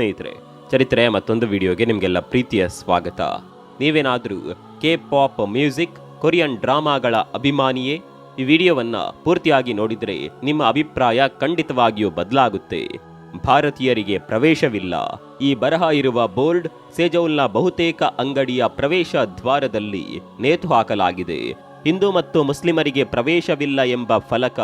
ಸ್ನೇಹಿತರೆ, ಚರಿತ್ರೆ ಮತ್ತೊಂದು ವಿಡಿಯೋಗೆ ನಿಮಗೆಲ್ಲ ಪ್ರೀತಿಯ ಸ್ವಾಗತ. ನೀವೇನಾದರೂ ಕೆ ಪಾಪ್ ಮ್ಯೂಸಿಕ್ ಕೊರಿಯನ್ ಡ್ರಾಮಾಗಳ ಅಭಿಮಾನಿಯೇ, ಈ ವಿಡಿಯೋವನ್ನ ಪೂರ್ತಿಯಾಗಿ ನೋಡಿದರೆ ನಿಮ್ಮ ಅಭಿಪ್ರಾಯ ಖಂಡಿತವಾಗಿಯೂ ಬದಲಾಗುತ್ತೆ. ಭಾರತೀಯರಿಗೆ ಪ್ರವೇಶವಿಲ್ಲ. ಈ ಬರಹ ಇರುವ ಬೋರ್ಡ್, ಸೇಜೌಲ್ನ ಬಹುತೇಕ ಅಂಗಡಿಯ ಪ್ರವೇಶ ದ್ವಾರದಲ್ಲಿ ನೇತು ಹಾಕಲಾಗಿದೆ. ಹಿಂದೂ ಮತ್ತು ಮುಸ್ಲಿಮರಿಗೆ ಪ್ರವೇಶವಿಲ್ಲ ಎಂಬ ಫಲಕ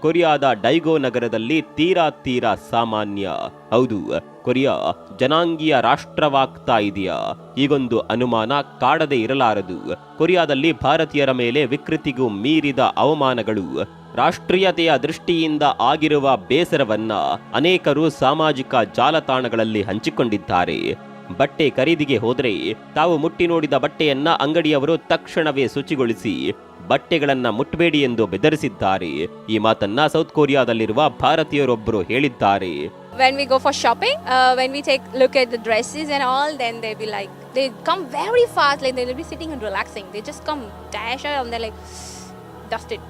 ಕೊರಿಯಾದ ಡೈಗೋ ನಗರದಲ್ಲಿ ತೀರಾ ತೀರಾ ಸಾಮಾನ್ಯ. ಹೌದು, ಕೊರಿಯಾ ಜನಾಂಗೀಯ ರಾಷ್ಟ್ರವಾಗ್ತಾ ಇದೆಯಾ? ಈಗೊಂದು ಅನುಮಾನ ಕಾಡದೆ ಇರಲಾರದು. ಕೊರಿಯಾದಲ್ಲಿ ಭಾರತೀಯರ ಮೇಲೆ ವಿಕೃತಿಗೂ ಮೀರಿದ ಅವಮಾನಗಳು. ರಾಷ್ಟ್ರೀಯತೆಯ ದೃಷ್ಟಿಯಿಂದ ಆಗಿರುವ ಬೇಸರವನ್ನ ಅನೇಕರು ಸಾಮಾಜಿಕ ಜಾಲತಾಣಗಳಲ್ಲಿ ಹಂಚಿಕೊಂಡಿದ್ದಾರೆ. ಬಟ್ಟೆ ಖರೀದಿಗೆ ಹೋದರೆ ತಾವು ಮುಟ್ಟಿ ನೋಡಿದ ಬಟ್ಟೆಯನ್ನ ಅಂಗಡಿಯವರು ತಕ್ಷಣವೇ ಶುಚಿಗೊಳಿಸಿ ಬಟ್ಟೆಗಳನ್ನ ಮುಟ್ಟಬೇಡಿ ಎಂದು ಬೆದರಿಸಿದ್ದಾರೆ ಈ ಮಾತನ್ನ ಸೌತ್ ಕೊರಿಯಾದಲ್ಲಿರುವ ಭಾರತೀಯರೊಬ್ಬರು ಹೇಳಿದ್ದಾರೆ when we go for shopping, uh, when we take look at the dresses and all, then they be like they come very fast, like they'll be sitting and relaxing. They just come dash out and they're like dust it.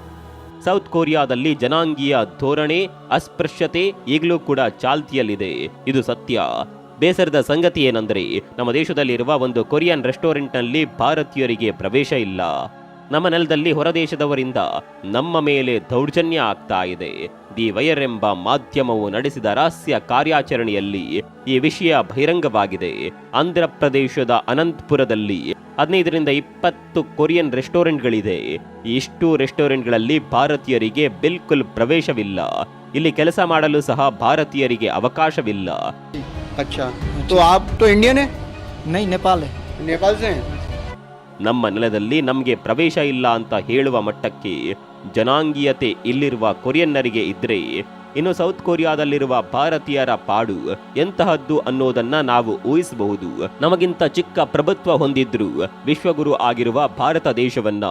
South ಕೊರಿಯಾದಲ್ಲಿ ಜನಾಂಗೀಯ ಧೋರಣೆ ಅಸ್ಪೃಶ್ಯತೆ ಈಗಲೂ ಕೂಡ ಚಾಲ್ತಿಯಲ್ಲಿದೆ ಇದು ಸತ್ಯ ಬೇಸರದ ಸಂಗತಿ ಏನಂದ್ರೆ, ನಮ್ಮ ದೇಶದಲ್ಲಿರುವ ಒಂದು ಕೊರಿಯನ್ ರೆಸ್ಟೋರೆಂಟ್ನಲ್ಲಿ ಭಾರತೀಯರಿಗೆ ಪ್ರವೇಶ ಇಲ್ಲ. ನಮ್ಮ ನೆಲದಲ್ಲಿ ಹೊರದೇಶದವರಿಂದ ನಮ್ಮ ಮೇಲೆ ದೌರ್ಜನ್ಯ ಆಗ್ತಾ ಇದೆ. ದಿ ವೈರ್ ಎಂಬ ಮಾಧ್ಯಮವು ನಡೆಸಿದ ರಹಸ್ಯ ಕಾರ್ಯಾಚರಣೆಯಲ್ಲಿ ಈ ವಿಷಯ ಬಹಿರಂಗವಾಗಿದೆ. ಆಂಧ್ರ ಪ್ರದೇಶದ ಅನಂತಪುರದಲ್ಲಿ ಹದಿನೈದರಿಂದ ಇಪ್ಪತ್ತು ಕೊರಿಯನ್ ರೆಸ್ಟೋರೆಂಟ್ಗಳಿದೆ. ಗಳಿದೆ ಇಷ್ಟು ರೆಸ್ಟೋರೆಂಟ್ಗಳಲ್ಲಿ ಭಾರತೀಯರಿಗೆ ಬಿಲ್ಕುಲ್ ಪ್ರವೇಶವಿಲ್ಲ. ಇಲ್ಲಿ ಕೆಲಸ ಮಾಡಲು ಸಹ ಭಾರತೀಯರಿಗೆ ಅವಕಾಶವಿಲ್ಲ. अच्छा तो आप तो इंडियन है नहीं नेपाल है नेपाल से हैं ನಮ್ಮ ನೆಲದಲ್ಲಿ ನಮಗೆ ಪ್ರವೇಶ ಇಲ್ಲ ಅಂತ ಹೇಳುವ ಮಟ್ಟಕ್ಕೆ ಜನಾಂಗೀಯತೆ ಇಲ್ಲಿರುವ ಕೊರಿಯನ್ನರಿಗೆ ಇದ್ರೆ ಇನ್ನು ಸೌತ್ ಕೊರಿಯಾದಲ್ಲಿರುವ ಭಾರತೀಯರ ಪಾಡು ಎಂತಹದ್ದು ಅನ್ನೋದನ್ನ ನಾವು ಊಹಿಸಬಹುದು. ನಮಗಿಂತ ಚಿಕ್ಕ ಪ್ರಭುತ್ವ ಹೊಂದಿದ್ರು ವಿಶ್ವಗುರು ಆಗಿರುವ ಭಾರತ ದೇಶವನ್ನ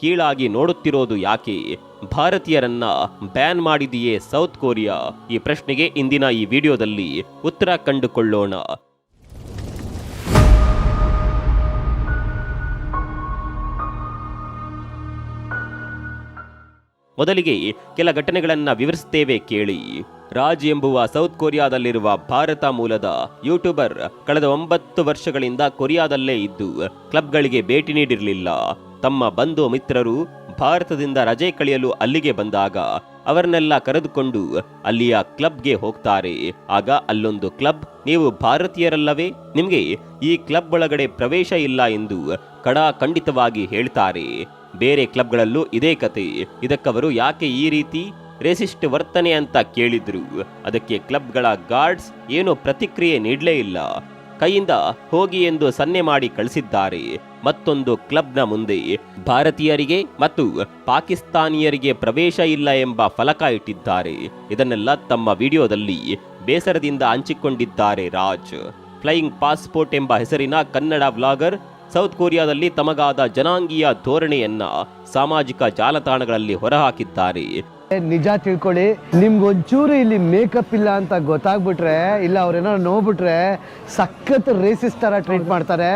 ಕೀಳಾಗಿ ನೋಡುತ್ತಿರೋದು ಯಾಕೆ? ಭಾರತೀಯರನ್ನ ಬ್ಯಾನ್ ಮಾಡಿದೆಯೇ ಸೌತ್ ಕೊರಿಯಾ? ಈ ಪ್ರಶ್ನೆಗೆ ಇಂದಿನ ಈ ವಿಡಿಯೋದಲ್ಲಿ ಉತ್ತರ ಕಂಡುಕೊಳ್ಳೋಣ. ಮೊದಲಿಗೆ ಕೆಲ ಘಟನೆಗಳನ್ನ ವಿವರಿಸುತ್ತೇವೆ ಕೇಳಿ. ರಾಜ್ ಎಂಬುವ ಸೌತ್ ಕೊರಿಯಾದಲ್ಲಿರುವ ಭಾರತ ಮೂಲದ ಯೂಟ್ಯೂಬರ್ ಕಳೆದ ಒಂಬತ್ತು ವರ್ಷಗಳಿಂದ ಕೊರಿಯಾದಲ್ಲೇ ಇದ್ದು, ಕ್ಲಬ್ಗಳಿಗೆ ಭೇಟಿ ನೀಡಿರಲಿಲ್ಲ. ತಮ್ಮ ಬಂಧು ಮಿತ್ರರು ಭಾರತದಿಂದ ರಜೆ ಕಳೆಯಲು ಅಲ್ಲಿಗೆ ಬಂದಾಗ ಅವರನ್ನೆಲ್ಲ ಕರೆದುಕೊಂಡು ಅಲ್ಲಿಯ ಕ್ಲಬ್ಗೆ ಹೋಗ್ತಾರೆ. ಆಗ ಅಲ್ಲೊಂದು ಕ್ಲಬ್, ನೀವು ಭಾರತೀಯರಲ್ಲವೇ? ನಿಮಗೆ ಈ ಕ್ಲಬ್ ಒಳಗಡೆ ಪ್ರವೇಶ ಇಲ್ಲ ಎಂದು ಕಡಾ ಖಂಡಿತವಾಗಿ ಹೇಳ್ತಾರೆ. ಬೇರೆ ಕ್ಲಬ್ಗಳಲ್ಲೂ ಇದೇ ಕತೆ. ಇದಕ್ಕವರು ಯಾಕೆ ಈ ರೀತಿ ರೇಸಿಸ್ಟ್ ವರ್ತನೆ ಅಂತ ಕೇಳಿದ್ರು? ಅದಕ್ಕೆ ಕ್ಲಬ್ಗಳ ಗಾರ್ಡ್ಸ್ ಏನು ಪ್ರತಿಕ್ರಿಯೆ ನೀಡಲೇ ಇಲ್ಲ. ಕೈಯಿಂದ ಹೋಗಿ ಎಂದು ಸನ್ನೆ ಮಾಡಿ ಕಳಿಸಿದ್ದಾರೆ. ಮತ್ತೊಂದು ಕ್ಲಬ್ನ ಮುಂದೆ ಭಾರತೀಯರಿಗೆ ಮತ್ತು ಪಾಕಿಸ್ತಾನಿಯರಿಗೆ ಪ್ರವೇಶ ಇಲ್ಲ ಎಂಬ ಫಲಕ ಇಟ್ಟಿದ್ದಾರೆ. ಇದನ್ನೆಲ್ಲ ತಮ್ಮ ವಿಡಿಯೋದಲ್ಲಿ ಬೇಸರದಿಂದ ಹಂಚಿಕೊಂಡಿದ್ದಾರೆ ರಾಜ್. ಫ್ಲೈಯಿಂಗ್ ಪಾಸ್ಪೋರ್ಟ್ ಎಂಬ ಹೆಸರಿನ ಕನ್ನಡ ವ್ಲಾಗರ್ ಸೌತ್ ಕೊರಿಯಾದಲ್ಲಿ ತಮಗಾದ ಜನಾಂಗೀಯ ಧೋರಣೆಯನ್ನ ಸಾಮಾಜಿಕ ಜಾಲತಾಣಗಳಲ್ಲಿ ಹೊರಹಾಕಿದ್ದಾರೆ. ನಿಜ ತಿಳ್ಕೊಳ್ಳಿ, ನಿಮ್ಗೊಂಚೂರು ಇಲ್ಲಿ ಮೇಕಪ್ ಇಲ್ಲ ಅಂತ ಗೊತ್ತಾಗ್ಬಿಟ್ರೆ, ಇಲ್ಲ ಅವ್ರೇನೋ ನೋಡ್ಬಿಟ್ರೆ ಸಖತ್ ರೇಸಿಸ್ ತರ ಟ್ರೀಟ್ ಮಾಡ್ತಾರೆ.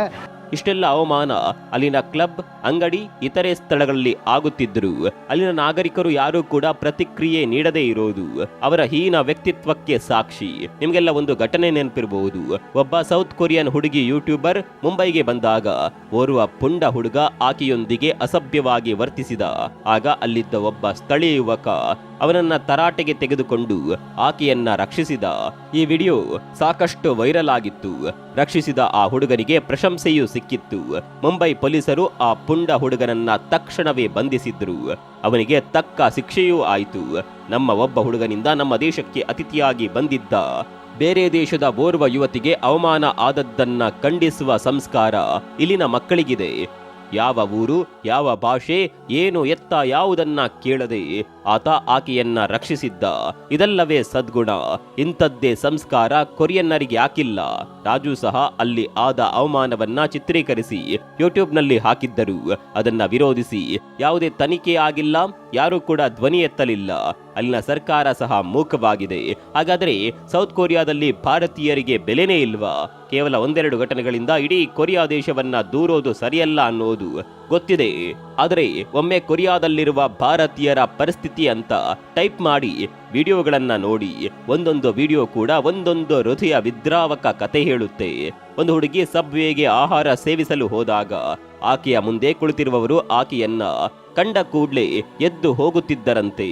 ಇಷ್ಟೆಲ್ಲ ಅವಮಾನ ಅಲ್ಲಿನ ಕ್ಲಬ್, ಅಂಗಡಿ, ಇತರೆ ಸ್ಥಳಗಳಲ್ಲಿ ಆಗುತ್ತಿದ್ದರು ಅಲ್ಲಿನ ನಾಗರಿಕರು ಯಾರೂ ಕೂಡ ಪ್ರತಿಕ್ರಿಯೆ ನೀಡದೇ ಇರೋದು ಅವರ ಹೀನ ವ್ಯಕ್ತಿತ್ವಕ್ಕೆ ಸಾಕ್ಷಿ. ನಿಮಗೆಲ್ಲ ಒಂದು ಘಟನೆ ನೆನಪಿರಬಹುದು ಒಬ್ಬ ಸೌತ್ ಕೊರಿಯನ್ ಹುಡುಗಿ ಯೂಟ್ಯೂಬರ್ ಮುಂಬೈಗೆ ಬಂದಾಗ ಓರ್ವ ಪುಂಡ ಹುಡುಗ ಆಕೆಯೊಂದಿಗೆ ಅಸಭ್ಯವಾಗಿ ವರ್ತಿಸಿದ. ಆಗ ಅಲ್ಲಿದ್ದ ಒಬ್ಬ ಸ್ಥಳೀಯ ಯುವಕ ಅವನನ್ನ ತರಾಟೆಗೆ ತೆಗೆದುಕೊಂಡು ಆಕೆಯನ್ನ ರಕ್ಷಿಸಿದ. ಈ ವಿಡಿಯೋ ಸಾಕಷ್ಟು ವೈರಲ್ ಆಗಿತ್ತು. ರಕ್ಷಿಸಿದ ಆ ಹುಡುಗನಿಗೆ ಪ್ರಶಂಸೆಯೂ ಸಿಕ್ಕಿತ್ತು. ಮುಂಬೈ ಪೊಲೀಸರು ಆ ಪುಂಡ ಹುಡುಗನನ್ನ ತಕ್ಷಣವೇ ಬಂಧಿಸಿದ್ರು. ಅವನಿಗೆ ತಕ್ಕ ಶಿಕ್ಷೆಯೂ ಆಯಿತು. ನಮ್ಮ ಒಬ್ಬ ಹುಡುಗನಿಂದ ನಮ್ಮ ದೇಶಕ್ಕೆ ಅತಿಥಿಯಾಗಿ ಬಂದಿದ್ದ. ಬೇರೆ ದೇಶದ ಓರ್ವ ಯುವತಿಗೆ ಅವಮಾನ ಆದದ್ದನ್ನ ಖಂಡಿಸುವ ಸಂಸ್ಕಾರ ಇಲ್ಲಿನ ಮಕ್ಕಳಿಗಿದೆ. ಯಾವ ಊರು, ಯಾವ ಭಾಷೆ, ಏನು ಎತ್ತ ಯಾವುದನ್ನ ಕೇಳದೆ ಆತ ಆಕೆಯನ್ನ ರಕ್ಷಿಸಿದ್ದ. ಇದಲ್ಲವೇ ಸದ್ಗುಣ. ಇಂಥದ್ದೇ ಸಂಸ್ಕಾರ ಕೊರಿಯನ್ನರಿಗೆ ಹಾಕಿಲ್ಲ. ರಾಜು ಸಹ ಅಲ್ಲಿ ಆದ ಅವಮಾನವನ್ನ ಚಿತ್ರೀಕರಿಸಿ ಯೂಟ್ಯೂಬ್ನಲ್ಲಿ ಹಾಕಿದ್ದರು. ಅದನ್ನ ವಿರೋಧಿಸಿ. ಯಾವುದೇ ತನಿಖೆ ಆಗಿಲ್ಲ. ಯಾರೂ ಕೂಡ ಧ್ವನಿ ಎತ್ತಲಿಲ್ಲ. ಅಲ್ಲಿನ ಸರ್ಕಾರ ಸಹ ಮೂಕವಾಗಿದೆ. ಹಾಗಾದರೆ ಸೌತ್ ಕೊರಿಯಾದಲ್ಲಿ ಭಾರತೀಯರಿಗೆ ಬೆಲೆನೇ ಇಲ್ವಾ? ಕೇವಲ ಒಂದೆರಡು ಘಟನೆಗಳಿಂದ ಇಡೀ ಕೊರಿಯಾ ದೇಶವನ್ನ ದೂರೋದು ಸರಿಯಲ್ಲ ಅನ್ನೋದು ಗೊತ್ತಿದೆ. ಆದರೆ ಒಮ್ಮೆ ಕೊರಿಯಾದಲ್ಲಿರುವ ಭಾರತೀಯರ ಪರಿಸ್ಥಿತಿ ಅಂತ ಟೈಪ್ ಮಾಡಿ ವಿಡಿಯೋಗಳನ್ನ ನೋಡಿ. ಒಂದೊಂದು ವಿಡಿಯೋ ಕೂಡ ಒಂದೊಂದು ಹೃದಯ ವಿದ್ರಾವಕ ಕತೆ ಹೇಳುತ್ತೆ. ಒಂದು ಹುಡುಗಿ ಸಬ್ವೇಗೆ ಆಹಾರ ಸೇವಿಸಲು ಹೋದಾಗ ಆಕೆಯ ಮುಂದೆ ಕುಳಿತಿರುವವರು ಆಕೆಯನ್ನ ಕಂಡ ಕೂಡಲೇ ಎದ್ದು ಹೋಗುತ್ತಿದ್ದರಂತೆ.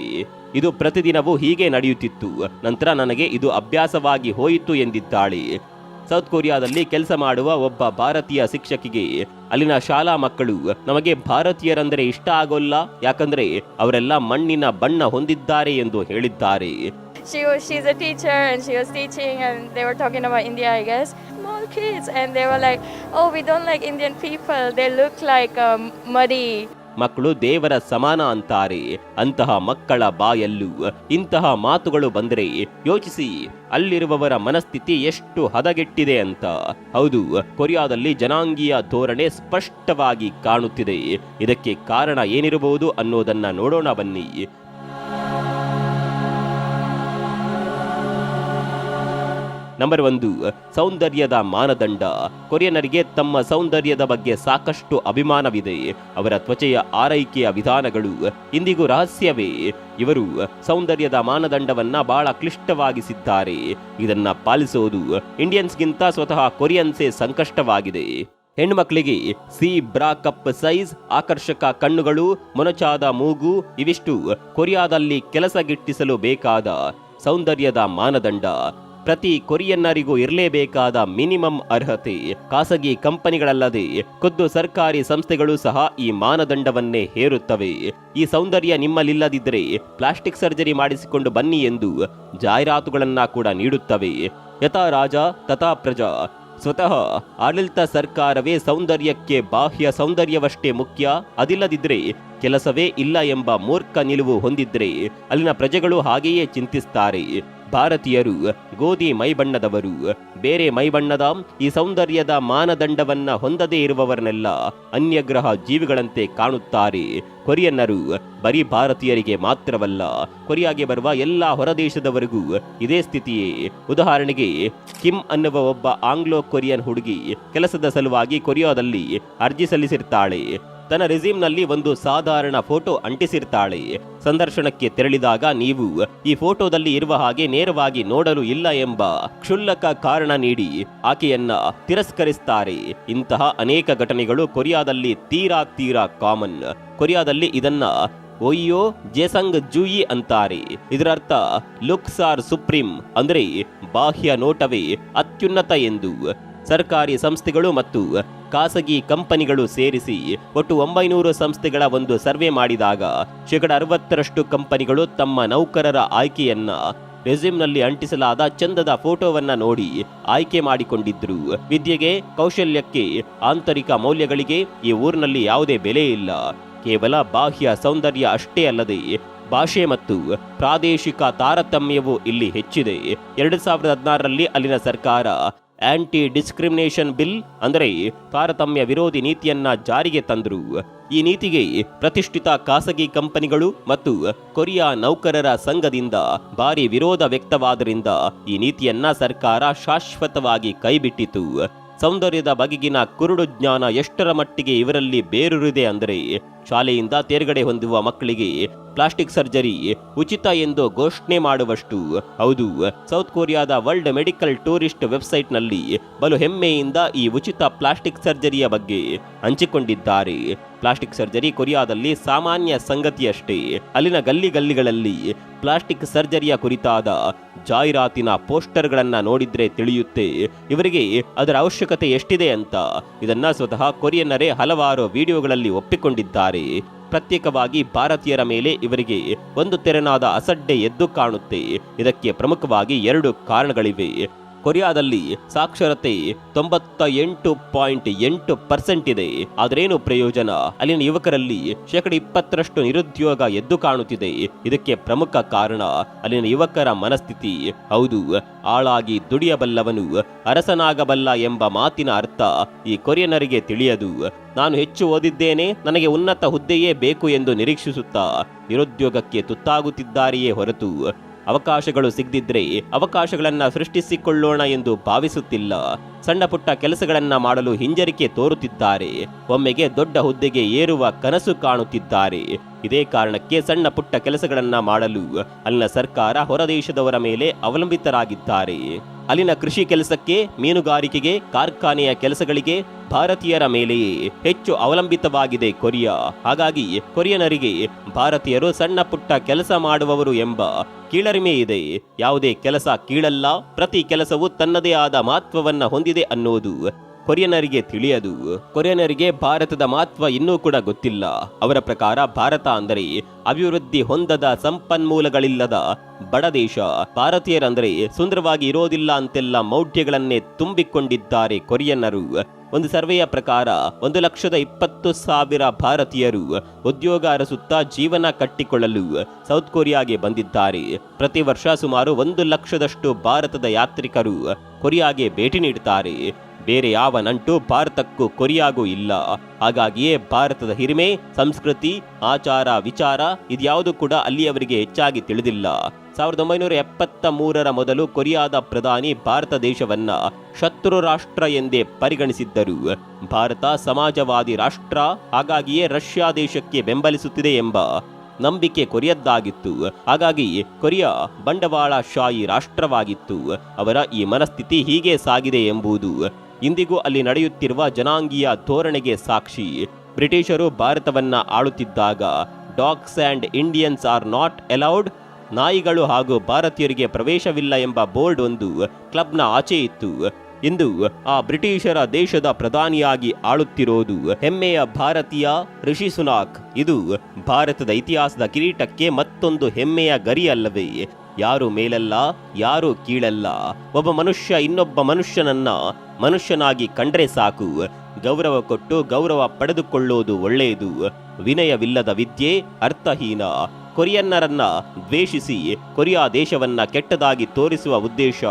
ಇದು ಪ್ರತಿದಿನವೂ ಹೀಗೆ ನಡೆಯುತ್ತಿತ್ತು. ನಂತರ ನನಗೆ ಇದು ಅಭ್ಯಾಸವಾಗಿ ಹೋಯಿತು ಎಂದಿದ್ದಾಳೆ. ಸೌತ್ ಕೊರಿಯಾದಲ್ಲಿ ಕೆಲಸ ಮಾಡುವ ಒಬ್ಬ ಭಾರತೀಯ ಶಿಕ್ಷಕಿಗೆ, ಅಲ್ಲಿನ ಶಾಲಾ ಮಕ್ಕಳು, ನಮಗೆ ಭಾರತೀಯರಂದರೆ ಇಷ್ಟ ಆಗೋಲ್ಲ, ಯಾಕಂದ್ರೆ ಅವರೆಲ್ಲ ಮಣ್ಣಿನ ಬಣ್ಣ ಹೊಂದಿದ್ದಾರೆ ಎಂದು ಹೇಳಿದ್ದಾರೆ. She was she's a teacher and she was teaching and they were talking about India I guess small kids and they were like oh we don't like Indian people they look like um, muddy ಮಕ್ಕಳು ದೇವರ ಸಮಾನ ಅಂತಾರೆ ಅಂತಹ ಮಕ್ಕಳ ಬಾಯಲ್ಲೂ ಇಂತಹ ಮಾತುಗಳು ಬಂದರೆ ಯೋಚಿಸಿ ಅಲ್ಲಿರುವವರ ಮನಸ್ಥಿತಿ ಎಷ್ಟು ಹದಗೆಟ್ಟಿದೆ ಅಂತ ಹೌದು ಕೊರಿಯಾದಲ್ಲಿ ಜನಾಂಗೀಯ ಧೋರಣೆ ಸ್ಪಷ್ಟವಾಗಿ ಕಾಣುತ್ತಿದೆ ಇದಕ್ಕೆ ಕಾರಣ ಏನಿರಬಹುದು ಅನ್ನೋದನ್ನ ನೋಡೋಣ ಬನ್ನಿ ನಂಬರ್ ಒಂದು, ಸೌಂದರ್ಯದ ಮಾನದಂಡ. ಕೊರಿಯನರಿಗೆ ತಮ್ಮ ಸೌಂದರ್ಯದ ಬಗ್ಗೆ ಸಾಕಷ್ಟು ಅಭಿಮಾನವಿದೆ. ಅವರ ತ್ವಚೆಯ ಆರೈಕೆಯ ವಿಧಾನಗಳು ಇಂದಿಗೂ ರಹಸ್ಯವೇ. ಇವರು ಸೌಂದರ್ಯದ ಮಾನದಂಡವನ್ನ ಬಹಳ ಕ್ಲಿಷ್ಟವಾಗಿಸಿದ್ದಾರೆ. ಇದನ್ನ ಪಾಲಿಸೋದು ಇಂಡಿಯನ್ಸ್ಗಿಂತ ಸ್ವತಃ ಕೊರಿಯನ್ಸೇ ಸಂಕಷ್ಟವಾಗಿದೆ. ಹೆಣ್ಣುಮಕ್ಕಳಿಗೆ ಸಿ ಬ್ರಾ ಕಪ್ ಸೈಜ್, ಆಕರ್ಷಕ ಕಣ್ಣುಗಳು, ಮೊನಚಾದ ಮೂಗು, ಇವಿಷ್ಟು ಕೊರಿಯಾದಲ್ಲಿ ಕೆಲಸ ಗಿಟ್ಟಿಸಲು ಬೇಕಾದ ಸೌಂದರ್ಯದ ಮಾನದಂಡ. ಪ್ರತಿ ಕೊರಿಯನ್ನರಿಗೂ ಇರಲೇಬೇಕಾದ ಮಿನಿಮಮ್ ಅರ್ಹತೆ. ಖಾಸಗಿ ಕಂಪನಿಗಳಲ್ಲದೆ ಖುದ್ದು ಸರ್ಕಾರಿ ಸಂಸ್ಥೆಗಳು ಸಹ ಈ ಮಾನದಂಡವನ್ನೇ ಹೇರುತ್ತವೆ. ಈ ಸೌಂದರ್ಯ ನಿಮ್ಮಲ್ಲಿಲ್ಲದಿದ್ದರೆ ಪ್ಲಾಸ್ಟಿಕ್ ಸರ್ಜರಿ ಮಾಡಿಸಿಕೊಂಡು ಬನ್ನಿ ಎಂದು ಜಾಹೀರಾತುಗಳನ್ನ ಕೂಡ ನೀಡುತ್ತವೆ. ಯಥಾ ರಾಜ, ತಥಾ ಪ್ರಜಾ. ಸ್ವತಃ ಆಡಳಿತ ಸರ್ಕಾರವೇ ಸೌಂದರ್ಯಕ್ಕೆ ಬಾಹ್ಯ ಸೌಂದರ್ಯವಷ್ಟೇ ಮುಖ್ಯ. ಅದಿಲ್ಲದಿದ್ದರೆ ಕೆಲಸವೇ ಇಲ್ಲ ಎಂಬ ಮೂರ್ಖ ನಿಲುವು ಹೊಂದಿದ್ರೆ ಅಲ್ಲಿನ ಪ್ರಜೆಗಳು ಹಾಗೆಯೇ ಚಿಂತಿಸ್ತಾರೆ. ಭಾರತೀಯರು, ಗೋಧಿ ಮೈಬಣ್ಣದವರು, ಬೇರೆ ಮೈಬಣ್ಣದ ಈ ಸೌಂದರ್ಯದ ಮಾನದಂಡವನ್ನ ಹೊಂದದೇ ಇರುವವರನ್ನೆಲ್ಲ ಅನ್ಯಗ್ರಹ ಜೀವಿಗಳಂತೆ ಕಾಣುತ್ತಾರೆ. ಕೊರಿಯನ್ನರು ಬರೀ ಭಾರತೀಯರಿಗೆ ಮಾತ್ರವಲ್ಲ, ಕೊರಿಯಾಗೆ ಬರುವ ಎಲ್ಲ ಹೊರದೇಶದವರಿಗೂ ಇದೇ ಸ್ಥಿತಿಯೇ. ಉದಾಹರಣೆಗೆ, ಕಿಮ್ ಅನ್ನುವ ಒಬ್ಬ ಆಂಗ್ಲೋ ಕೊರಿಯನ್ ಹುಡುಗಿ ಕೆಲಸದ ಸಲುವಾಗಿ ಕೊರಿಯಾದಲ್ಲಿ ಅರ್ಜಿ ಸಲ್ಲಿಸಿರ್ತಾಳೆ. ತನ್ನ ರೆಸ್ಯೂಮ್ನಲ್ಲಿ ಒಂದು ಸಾಧಾರಣ ಫೋಟೋ ಅಂಟಿಸಿರ್ತಾಳೆ. ಸಂದರ್ಶನಕ್ಕೆ ತೆರಳಿದಾಗ ನೀವು ಈ ಫೋಟೋದಲ್ಲಿ ಇರುವ ಹಾಗೆ ನೇರವಾಗಿ ನೋಡಲು ಇಲ್ಲ ಎಂಬ ಕ್ಷುಲ್ಲಕ ಕಾರಣ ನೀಡಿ ಆಕೆಯನ್ನ ತಿರಸ್ಕರಿಸ್ತಾರೆ. ಇಂತಹ ಅನೇಕ ಘಟನೆಗಳು ಕೊರಿಯಾದಲ್ಲಿ ತೀರಾ ತೀರಾ ಕಾಮನ್. ಕೊರಿಯಾದಲ್ಲಿ ಇದನ್ನ ಒಯ್ಯೋ ಜೇಸಂಗ್ ಜೂಯಿ ಅಂತಾರೆ. ಇದರರ್ಥ ಲುಕ್ಸ್ ಆರ್ ಸುಪ್ರೀಂ ಅಂದ್ರೆ ಬಾಹ್ಯ ನೋಟವೇ ಅತ್ಯುನ್ನತ ಎಂದು. ಸರ್ಕಾರಿ ಸಂಸ್ಥೆಗಳು ಮತ್ತು ಖಾಸಗಿ ಕಂಪನಿಗಳು ಸೇರಿಸಿ ಒಟ್ಟು ಒಂಬೈನೂರು ಸಂಸ್ಥೆಗಳ ಒಂದು ಸರ್ವೆ ಮಾಡಿದಾಗ ಶೇಕಡ ಅರವತ್ತರಷ್ಟು ಕಂಪನಿಗಳು ತಮ್ಮ ನೌಕರರ ಆಯ್ಕೆಯನ್ನ ರೆಸ್ಯೂಮ್ನಲ್ಲಿ ಅಂಟಿಸಲಾದ ಚಂದದ ಫೋಟೋವನ್ನ ನೋಡಿ ಆಯ್ಕೆ ಮಾಡಿಕೊಂಡಿದ್ರು. ವಿದ್ಯೆಗೆ, ಕೌಶಲ್ಯಕ್ಕೆ, ಆಂತರಿಕ ಮೌಲ್ಯಗಳಿಗೆ ಈ ಊರಿನಲ್ಲಿ ಯಾವುದೇ ಬೆಲೆ ಇಲ್ಲ. ಕೇವಲ ಬಾಹ್ಯ ಸೌಂದರ್ಯ ಅಷ್ಟೇ ಅಲ್ಲದೆ ಭಾಷೆ ಮತ್ತು ಪ್ರಾದೇಶಿಕ ತಾರತಮ್ಯವು ಇಲ್ಲಿ ಹೆಚ್ಚಿದೆ. ಎರಡು ಸಾವಿರದ ಹದಿನಾರರಲ್ಲಿ ಅಲ್ಲಿನ ಸರ್ಕಾರ ಆಂಟಿ ಡಿಸ್ಕ್ರಿಮಿನೇಷನ್ ಬಿಲ್ ಅಂದರೆ ತಾರತಮ್ಯ ವಿರೋಧಿ ನೀತಿಯನ್ನ ಜಾರಿಗೆ ತಂದರು. ಈ ನೀತಿಗೆ ಪ್ರತಿಷ್ಠಿತ ಖಾಸಗಿ ಕಂಪನಿಗಳು ಮತ್ತು ಕೊರಿಯಾ ನೌಕರರ ಸಂಘದಿಂದ ಭಾರಿ ವಿರೋಧ ವ್ಯಕ್ತವಾದ್ದರಿಂದ ಈ ನೀತಿಯನ್ನ ಸರ್ಕಾರ ಶಾಶ್ವತವಾಗಿ ಕೈಬಿಟ್ಟಿತು. ಸೌಂದರ್ಯದ ಬಗೆಗಿನ ಕುರುಡು ಜ್ಞಾನ ಎಷ್ಟರ ಮಟ್ಟಿಗೆ ಇವರಲ್ಲಿ ಬೇರೂರಿದೆ ಅಂದರೆ ಶಾಲೆಯಿಂದ ತೇರ್ಗಡೆ ಹೊಂದುವ ಮಕ್ಕಳಿಗೆ ಪ್ಲಾಸ್ಟಿಕ್ ಸರ್ಜರಿ ಉಚಿತ ಎಂದು ಘೋಷಣೆ ಮಾಡುವಷ್ಟು. ಹೌದು, ಸೌತ್ ಕೊರಿಯಾದ ವರ್ಲ್ಡ್ ಮೆಡಿಕಲ್ ಟೂರಿಸ್ಟ್ ವೆಬ್ಸೈಟ್ನಲ್ಲಿ ಬಲು ಹೆಮ್ಮೆಯಿಂದ ಈ ಉಚಿತ ಪ್ಲಾಸ್ಟಿಕ್ ಸರ್ಜರಿಯ ಬಗ್ಗೆ ಹಂಚಿಕೊಂಡಿದ್ದಾರೆ. ಪ್ಲಾಸ್ಟಿಕ್ ಸರ್ಜರಿ ಕೊರಿಯಾದಲ್ಲಿ ಸಾಮಾನ್ಯ ಸಂಗತಿಯಷ್ಟೇ. ಅಲ್ಲಿನ ಗಲ್ಲಿ ಗಲ್ಲಿಗಳಲ್ಲಿ ಪ್ಲಾಸ್ಟಿಕ್ ಸರ್ಜರಿಯ ಕುರಿತಾದ ಜಾಹೀರಾತಿನ ಪೋಸ್ಟರ್ಗಳನ್ನು ನೋಡಿದ್ರೆ ತಿಳಿಯುತ್ತೆ. ಇವರಿಗೆ ಅದರ ಅವಶ್ಯಕತೆ ಎಷ್ಟಿದೆ ಅಂತ ಇದನ್ನ ಸ್ವತಃ ಕೊರಿಯನ್ನರೇ ಹಲವಾರು ವಿಡಿಯೋಗಳಲ್ಲಿ ಒಪ್ಪಿಕೊಂಡಿದ್ದಾರೆ. ಪ್ರತ್ಯೇಕವಾಗಿ ಭಾರತೀಯರ ಮೇಲೆ ಇವರಿಗೆ ಒಂದು ತೆರನಾದ ಅಸಡ್ಡೆ ಎದ್ದು ಕಾಣುತ್ತೆ. ಇದಕ್ಕೆ ಪ್ರಮುಖವಾಗಿ ಎರಡು ಕಾರಣಗಳಿವೆ. ಕೊರಿಯಾದಲ್ಲಿ ಸಾಕ್ಷರತೆ ತೊಂಬತ್ತ ಎಂಟು ಪಾಯಿಂಟ್ ಎಂಟು ಪರ್ಸೆಂಟ್ ಇದೆ. ಆದ್ರೇನು ಪ್ರಯೋಜನ? ಅಲ್ಲಿನ ಯುವಕರಲ್ಲಿ ಶೇಕಡ ಇಪ್ಪತ್ತರಷ್ಟು ನಿರುದ್ಯೋಗ ಎದ್ದು ಕಾಣುತ್ತಿದೆ. ಇದಕ್ಕೆ ಪ್ರಮುಖ ಕಾರಣ ಅಲ್ಲಿನ ಯುವಕರ ಮನಸ್ಥಿತಿ. ಹೌದು ಆಳಾಗಿ ದುಡಿಯಬಲ್ಲವನು ಅರಸನಾಗಬಲ್ಲ ಎಂಬ ಮಾತಿನ ಅರ್ಥ ಈ ಕೊರಿಯನರಿಗೆ ತಿಳಿಯದು. ನಾನು ಹೆಚ್ಚು ಓದಿದ್ದೇನೆ, ನನಗೆ ಉನ್ನತ ಹುದ್ದೆಯೇ ಬೇಕು ಎಂದು ನಿರೀಕ್ಷಿಸುತ್ತಾ ನಿರುದ್ಯೋಗಕ್ಕೆ ತುತ್ತಾಗುತ್ತಿದ್ದಾರೆಯೇ ಹೊರತು ಅವಕಾಶಗಳು ಸಿಗದಿದ್ರೆ ಅವಕಾಶಗಳನ್ನ ಸೃಷ್ಟಿಸಿಕೊಳ್ಳೋಣ ಎಂದು ಭಾವಿಸುತ್ತಿಲ್ಲ. ಸಣ್ಣ ಪುಟ್ಟ ಕೆಲಸಗಳನ್ನ ಮಾಡಲು ಹಿಂಜರಿಕೆ ತೋರುತ್ತಿದ್ದಾರೆ. ಒಮ್ಮೆಗೆ ದೊಡ್ಡ ಹುದ್ದೆಗೆ ಏರುವ ಕನಸು ಕಾಣುತ್ತಿದ್ದಾರೆ. ಇದೇ ಕಾರಣಕ್ಕೆ ಸಣ್ಣ ಪುಟ್ಟ ಕೆಲಸಗಳನ್ನ ಮಾಡಲು ಅಲ್ಲಿನ ಸರ್ಕಾರ ಹೊರದೇಶದವರ ಮೇಲೆ ಅವಲಂಬಿತರಾಗಿದ್ದಾರೆ. ಅಲ್ಲಿನ ಕೃಷಿ ಕೆಲಸಕ್ಕೆ, ಮೀನುಗಾರಿಕೆಗೆ, ಕಾರ್ಖಾನೆಯ ಕೆಲಸಗಳಿಗೆ ಭಾರತೀಯರ ಮೇಲೆಯೇ ಹೆಚ್ಚು ಅವಲಂಬಿತವಾಗಿದೆ ಕೊರಿಯಾ. ಹಾಗಾಗಿ ಕೊರಿಯನರಿಗೆ ಭಾರತೀಯರು ಸಣ್ಣ ಪುಟ್ಟ ಕೆಲಸ ಮಾಡುವವರು ಎಂಬ ಕೀಳರಿಮೆ ಇದೆ. ಯಾವುದೇ ಕೆಲಸ ಕೀಳಲ್ಲ, ಪ್ರತಿ ಕೆಲಸವು ತನ್ನದೇ ಆದ ಮಹತ್ವವನ್ನು ಹೊಂದಿದೆ ಅನ್ನೋದು ಕೊರಿಯನರಿಗೆ ತಿಳಿಯದು. ಕೊರಿಯನರಿಗೆ ಭಾರತದ ಮಹತ್ವ ಇನ್ನೂ ಕೂಡ ಗೊತ್ತಿಲ್ಲ. ಅವರ ಪ್ರಕಾರ ಭಾರತ ಅಂದರೆ ಅಭಿವೃದ್ಧಿ ಹೊಂದದ ಸಂಪನ್ಮೂಲಗಳಿಲ್ಲದ ಬಡ ದೇಶ. ಭಾರತೀಯರಂದರೆ ಸುಂದರವಾಗಿ ಇರೋದಿಲ್ಲ ಅಂತೆಲ್ಲ ಮೌಢ್ಯಗಳನ್ನೇ ತುಂಬಿಕೊಂಡಿದ್ದಾರೆ ಕೊರಿಯನ್ನರು. ಒಂದು ಸರ್ವೆಯ ಪ್ರಕಾರ ಒಂದು ಲಕ್ಷದ ಇಪ್ಪತ್ತು ಸಾವಿರ ಭಾರತೀಯರು ಉದ್ಯೋಗ ಅರಸುತ್ತಾ ಜೀವನ ಕಟ್ಟಿಕೊಳ್ಳಲು ಸೌತ್ ಕೊರಿಯಾಗೆ ಬಂದಿದ್ದಾರೆ. ಪ್ರತಿ ವರ್ಷ ಸುಮಾರು ಒಂದು ಲಕ್ಷದಷ್ಟು ಭಾರತದ ಯಾತ್ರಿಕರು ಕೊರಿಯಾಗೆ ಭೇಟಿ ನೀಡುತ್ತಾರೆ ಬೇರೆ ಯಾವ ನಂಟು ಭಾರತಕ್ಕೂ ಕೊರಿಯಾಗೂ ಇಲ್ಲ. ಹಾಗಾಗಿಯೇ ಭಾರತದ ಹಿರಿಮೆ, ಸಂಸ್ಕೃತಿ, ಆಚಾರ, ವಿಚಾರ ಇದ್ಯಾವುದು ಕೂಡ ಅಲ್ಲಿಯವರಿಗೆ ಹೆಚ್ಚಾಗಿ ತಿಳಿದಿಲ್ಲ. ಸಾವಿರದ ಒಂಬೈನೂರ ಎಪ್ಪತ್ತ ಮೂರರ ಮೊದಲು ಕೊರಿಯಾದ ಪ್ರಧಾನಿ ಭಾರತ ದೇಶವನ್ನ ಶತ್ರು ರಾಷ್ಟ್ರ ಎಂದೇ ಪರಿಗಣಿಸಿದ್ದರು. ಭಾರತ ಸಮಾಜವಾದಿ ರಾಷ್ಟ್ರ, ಹಾಗಾಗಿಯೇ ರಷ್ಯಾ ದೇಶಕ್ಕೆ ಬೆಂಬಲಿಸುತ್ತಿದೆ ಎಂಬ ನಂಬಿಕೆ ಕೊರಿಯದ್ದಾಗಿತ್ತು. ಹಾಗಾಗಿ ಕೊರಿಯಾ ಬಂಡವಾಳಶಾಹಿ ರಾಷ್ಟ್ರವಾಗಿತ್ತು. ಅವರ ಈ ಮನಸ್ಥಿತಿ ಹೀಗೆ ಸಾಗಿದೆ ಎಂಬುದು ಇಂದಿಗೂ ಅಲ್ಲಿ ನಡೆಯುತ್ತಿರುವ ಜನಾಂಗೀಯ ಧೋರಣೆಗೆ ಸಾಕ್ಷಿ. ಬ್ರಿಟಿಷರು ಭಾರತವನ್ನ ಆಳುತ್ತಿದ್ದಾಗ, dogs and Indians are not allowed, ನಾಯಿಗಳು ಹಾಗೂ ಭಾರತೀಯರಿಗೆ ಪ್ರವೇಶವಿಲ್ಲ ಎಂಬ ಬೋರ್ಡ್ ಒಂದು ಕ್ಲಬ್ನ ಆಚೆ ಇತ್ತು. ಇಂದು ಆ ಬ್ರಿಟಿಷರ ದೇಶದ ಪ್ರಧಾನಿಯಾಗಿ ಆಳುತ್ತಿರೋದು ಹೆಮ್ಮೆಯ ಭಾರತೀಯ ಋಷಿ ಸುನಾಕ್. ಇದು ಭಾರತದ ಇತಿಹಾಸದ ಕಿರೀಟಕ್ಕೆ ಮತ್ತೊಂದು ಹೆಮ್ಮೆಯ ಗರಿ ಅಲ್ಲವೇ ಯಾರು ಮೇಲಲ್ಲ, ಯಾರು ಕೀಳಲ್ಲ. ಒಬ್ಬ ಮನುಷ್ಯ ಇನ್ನೊಬ್ಬ ಮನುಷ್ಯನನ್ನ ಮನುಷ್ಯನಾಗಿ ಕಂಡ್ರೆ ಸಾಕು. ಗೌರವ ಕೊಟ್ಟು ಗೌರವ ಪಡೆದುಕೊಳ್ಳೋದು ಒಳ್ಳೆಯದು. ವಿನಯವಿಲ್ಲದ ವಿದ್ಯೆ ಅರ್ಥಹೀನ. ಕೊರಿಯನ್ನರನ್ನ ದ್ವೇಷಿಸಿ ಕೊರಿಯಾ ದೇಶವನ್ನ ಕೆಟ್ಟದಾಗಿ ತೋರಿಸುವ ಉದ್ದೇಶ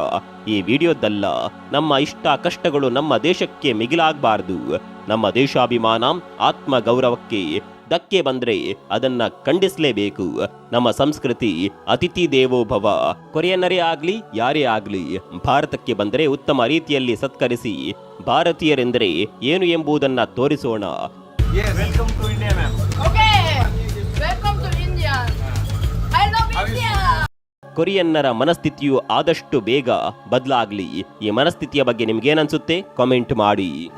ಈ ವಿಡಿಯೋದಲ್ಲ. ನಮ್ಮ ಇಷ್ಟ ಕಷ್ಟಗಳು ನಮ್ಮ ದೇಶಕ್ಕೆ ಮಿಗಿಲಾಗಬಾರದು. ನಮ್ಮ ದೇಶಾಭಿಮಾನ ಆತ್ಮ ಗೌರವಕ್ಕೆ ಧಕ್ಕೆ ಬಂದ್ರೆ ಅದನ್ನ ಖಂಡಿಸಲೇಬೇಕು. ನಮ್ಮ ಸಂಸ್ಕೃತಿ ಅತಿಥಿ ದೇವೋಭವ. ಕೊರಿಯನ್ನರೇ ಆಗ್ಲಿ ಯಾರೇ ಆಗ್ಲಿ ಭಾರತಕ್ಕೆ ಬಂದರೆ ಉತ್ತಮ ರೀತಿಯಲ್ಲಿ ಸತ್ಕರಿಸಿ ಭಾರತೀಯರೆಂದರೆ ಏನು ಎಂಬುದನ್ನ ತೋರಿಸೋಣ. ಕೊರಿಯನ್ನರ ಮನಸ್ಥಿತಿಯು ಆದಷ್ಟು ಬೇಗ ಬದಲಾಗ್ಲಿ. ಈ ಮನಸ್ಥಿತಿಯ ಬಗ್ಗೆ ನಿಮ್ಗೇನನ್ಸುತ್ತೆ ಕಾಮೆಂಟ್ ಮಾಡಿ.